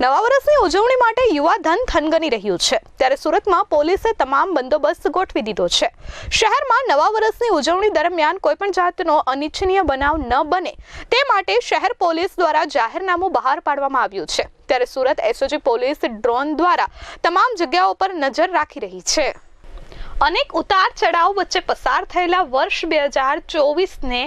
નવા વર્ષની ઉજવણી માટે યુવા ધન થનગની રહ્યું છે. ત્યારે સુરતમાં પોલીસે તમામ બંદોબસ્ત ગોઠવી દીધો છે. શહેરમાં નવા વર્ષની ઉજવણી દરમિયાન કોઈપણ જાતનો અનિચ્છનીય બનાવ ન બને. તે માટે શહેર પોલીસ દ્વારા જાહેરનામું બહાર પાડવામાં આવ્યું છે. ત્યારે સુરત એસઓજી પોલીસ ડ્રોન દ્વારા તમામ જગ્યાઓ પર નજર રાખી રહી છે. અનેક ઉતાર ચઢાવ વચ્ચે પસાર થયેલા વર્ષ બે હજાર ચોવીસને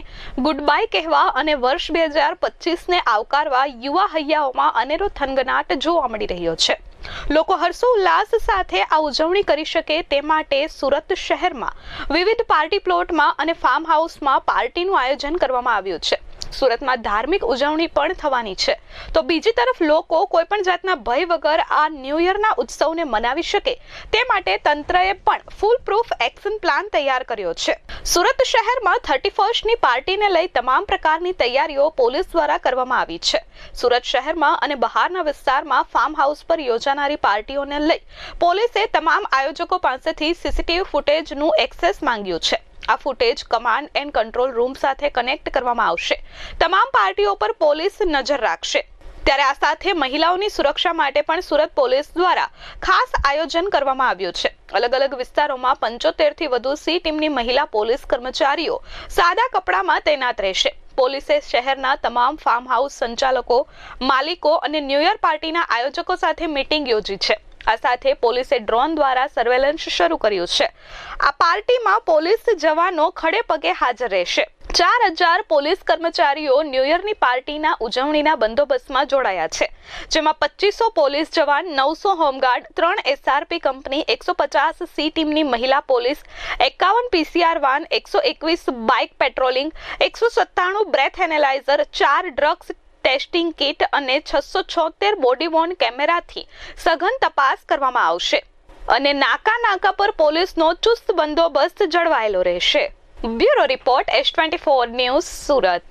ગુડ બાય કહેવા અને વર્ષ બે હજાર પચીસને આવકારવા યુવા હૈયાઓમાં અનેરો થનગનાટ જોવા મળી રહ્યો છે. લોકો હર્ષોલ્લાસ સાથે આ ઉજવણી કરી શકે તે માટે સુરત શહેરમાં વિવિધ પાર્ટી પ્લોટમાં અને ફાર્મ હાઉસમાં પાર્ટીનું આયોજન કરવામાં આવ્યું છે. સુરતમાં ધાર્મિક ઉજવણી પણ થવાની છે. તો બીજી તરફ લોકો કોઈ પણ જાતના ભય વગર આ ન્યૂ યરના ઉત્સવને મનાવી શકે તે માટે તંત્રએ પણ ફૂલ પ્રૂફ એક્શન પ્લાન તૈયાર કર્યો છે. સુરત શહેરમાં થર્ટી ફર્સ્ટની પાર્ટીને લઈ તમામ પ્રકારની તૈયારીઓ પોલીસ દ્વારા કરવામાં આવી છે. સુરત શહેરમાં અને બહારના વિસ્તારમાં ફાર્મ હાઉસ પર યોજાનારી પાર્ટીઓને લઈ પોલીસે તમામ આયોજકો પાસેથી સીસીટીવી ફૂટેજનું એક્સેસ માંગ્યું છે. આ footage command and control room સાથે કનેક્ટ કરવામાં આવશે. તમામ પાર્ટીઓ પર પોલીસ નજર રાખશે. ત્યારે આ સાથે મહિલાઓની સુરક્ષા માટે પણ સુરત પોલીસ દ્વારા ખાસ આયોજન કરવામાં આવ્યું છે. અલગ અલગ વિસ્તારોમાં પંચોતેરથી વધુ સી ટીમની મહિલા પોલીસ કર્મચારીઓ સાદા કપડામાં તૈનાત રહેશે. પોલીસે શહેરના તમામ ફાર્મ હાઉસ સંચાલકો, માલિકો અને ન્યૂ યર પાર્ટીના આયોજકો સાથે મીટિંગ યોજી છે. આ સાથે પોલીસે ડ્રોન દ્વારા સર્વેલન્સ શરૂ કર્યું છે. આ પાર્ટીમાં પોલીસ જવાનો ખડે પગે હાજર રહેશે. ચાર હજાર પોલીસ કર્મચારીઓ ન્યૂ યરની પાર્ટીના ઉજવણીના બંદોબસ્તમાં જોડાયા છે. જેમાં પચીસો પોલીસ જવાન, નવસો હોમગાર્ડ, ત્રણ એસઆરપી કંપની, એકસો પચાસ સી ટીમની મહિલા પોલીસ, એકાવન પીસીઆર વાન, એકસો એકવીસ બાઇક પેટ્રોલિંગ, એકસો સત્તાણું બ્રેથ એનાલાઇઝર, ચાર ડ્રગ્સ ટેસ્ટિંગ કિટ અને છસો છોતેર બોડીવોર્ન કેમેરાથી સઘન તપાસ કરવામાં આવશે. અને નાકા નાકા પર પોલીસનો ચુસ્ત બંદોબસ્ત જળવાયેલો રહેશે. Bureau report S twenty four news Surat.